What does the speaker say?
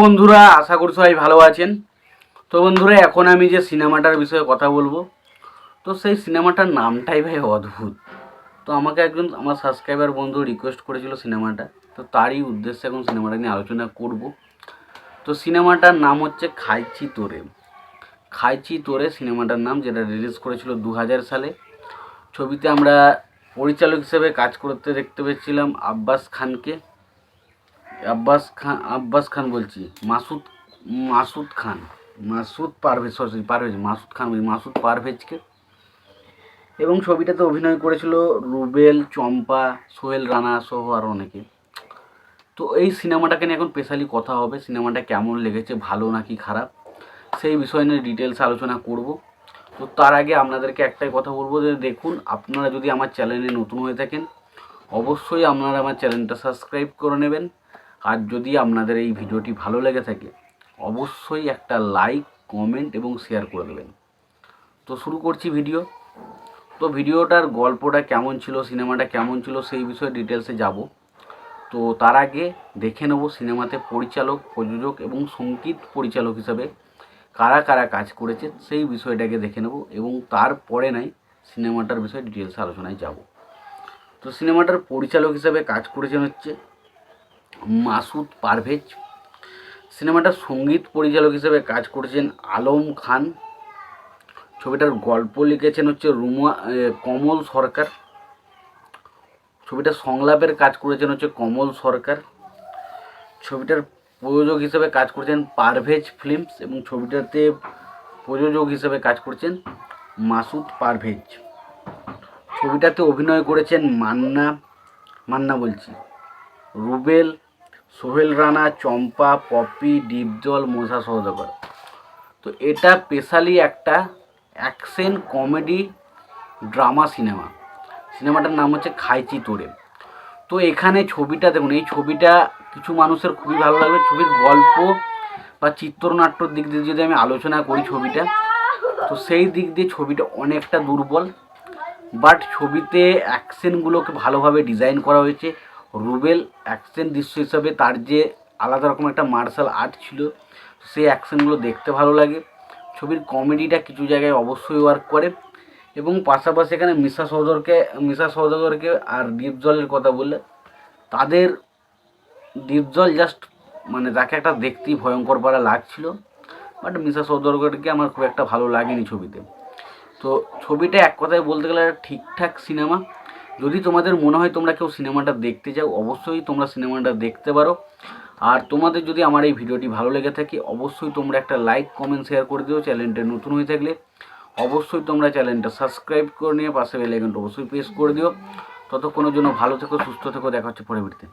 বন্ধুরা, আশা করি সবাই ভালো আছেন। তো বন্ধুরা, এখন আমি যে সিনেমাটার বিষয়ে কথা বলব, তো সেই সিনেমাটার নামটাই ভাই অদ্ভুত। তো আমাকে একজন, আমার সাবস্ক্রাইবার বন্ধু রিকোয়েস্ট করেছিল সিনেমাটা, তো তারই উদ্দেশ্যে এখন সিনেমাটা নিয়ে আলোচনা করব। তো সিনেমাটার নাম হচ্ছে খাইচি তোরে। খাইচি তোরে সিনেমাটার নাম, যেটা রিলিজ করেছিল দু হাজার সালে। ছবিতে আমরা পরিচালক হিসেবে কাজ করতে দেখতে পেয়েছিলাম আব্বাস খানকে। আব্বাস খান আব্বাস খান বলছি, মাসুদ মাসুদ খান, মাসুদ পারভেজ, সরি, পারভেজ, মাসুদ খান মাসুদ পারভেজকে। এবং ছবিটাতে অভিনয় করেছিল রুবেল, চম্পা, সোহেল রানা সহ আরও অনেকে। তো এই সিনেমাটাকে নিয়ে এখন স্পেশালি কথা হবে, সিনেমাটা কেমন লেগেছে, ভালো নাকি খারাপ, সেই বিষয় নিয়ে ডিটেলস আলোচনা করব। তো তার আগে আপনাদেরকে একটাই কথা বলব যে দেখুন, আপনারা যদি আমার চ্যানেলে নতুন হয়ে থাকেন, অবশ্যই আপনারা আমার চ্যানেলটা সাবস্ক্রাইব করে নেবেন। আর যদি আপনাদের এই ভিডিওটি ভালো লেগে থাকে, অবশ্যই একটা লাইক, কমেন্ট এবং শেয়ার করে দেবেন। তো শুরু করছি ভিডিও। তো ভিডিওটার গল্পটা কেমন ছিল, সিনেমাটা কেমন ছিল, সেই বিষয়ে ডিটেলসে যাব। তো তার আগে দেখে নেব সিনেমাতে পরিচালক, প্রযোজক এবং সংগীত পরিচালক হিসাবে কারা কারা কাজ করেছে, সেই বিষয়টাকে দেখে নেব এবং তারপরে নাই সিনেমাটার বিষয়ে ডিটেলসে আলোচনায় যাব। তো সিনেমাটার পরিচালক হিসাবে কাজ করেছেন হচ্ছে মাসুদ পারভেজ। সিনেমাটার সংগীত পরিচালক হিসেবে কাজ করেছেন আলম খান। ছবিটার গল্প লিখেছেন হচ্ছে রুমা কমল সরকার। ছবিটার সংলাপের কাজ করেছেন হচ্ছে কমল সরকার। ছবিটার প্রযোজক হিসেবে কাজ করেছেন পারভেজ ফিল্মস এবং ছবিটাতে প্রযোজক হিসেবে কাজ করেছেন মাসুদ পারভেজ। ছবিটাতে অভিনয় করেছেন মান্না মান্না বলছি, রুবেল সোহেল রানা, চম্পা, পপি, ডিপজল মোসা সহদাগর তো এটা স্পেশালি একটা অ্যাকশন কমেডি ড্রামা সিনেমা। সিনেমাটার নাম হচ্ছে খাইচি তোরে তো এখানে ছবিটা দেখুন, এই ছবিটা কিছু মানুষের খুবই ভালো লাগবে। ছবির গল্প বা চিত্রনাট্যর দিক দিয়ে যদি আমি আলোচনা করি ছবিটা, তো সেই দিক দিয়ে ছবিটা অনেকটা দুর্বল। বাট ছবিতে অ্যাকশনগুলোকে ভালোভাবে ডিজাইন করা হয়েছে। রুবেল অ্যাকশন দৃশ্য হিসাবে তার যে আলাদা রকম একটা মার্শাল আর্ট ছিল, সেই অ্যাকশনগুলো দেখতে ভালো লাগে। ছবির কমেডিটা কিছু জায়গায় অবশ্যই ওয়ার্ক করে এবং পাশাপাশি এখানে মিশা সহদরকে মিশা সৌদাগরকে আর ডিপজলের কথা বললে, তাদের ডিপজল জাস্ট মানে তাকে একটা দেখতেই ভয়ঙ্কর পাড়া লাগছিল বাট মিশা সৌদাগরকে আমার খুব একটা ভালো লাগেনি ছবিতে। তো ছবিটা এক কথায় বলতে গেলে ঠিকঠাক সিনেমা যদি তোমাদের মনে হয় তোমরা কেউ সিনেমাটা দেখতে যাও অবশ্যই তোমরা সিনেমাটা দেখতে পারো। আর তোমাদের যদি আমার এই ভিডিওটি ভালো লেগে থাকে, অবশ্যই তোমরা একটা লাইক কমেন্ট শেয়ার করে দিও, চ্যানেলটা নতুন হয়ে থাকলে। অবশ্যই তোমরা চ্যানেলটা সাবস্ক্রাইব করে নিয়ে পাশে বেলাইকনটা অবশ্যই প্রেস করে দিও। ততক্ষণের জন্য ভালো থেকো, সুস্থ থেকো, দেখা হচ্ছে পরে ভিডিওতে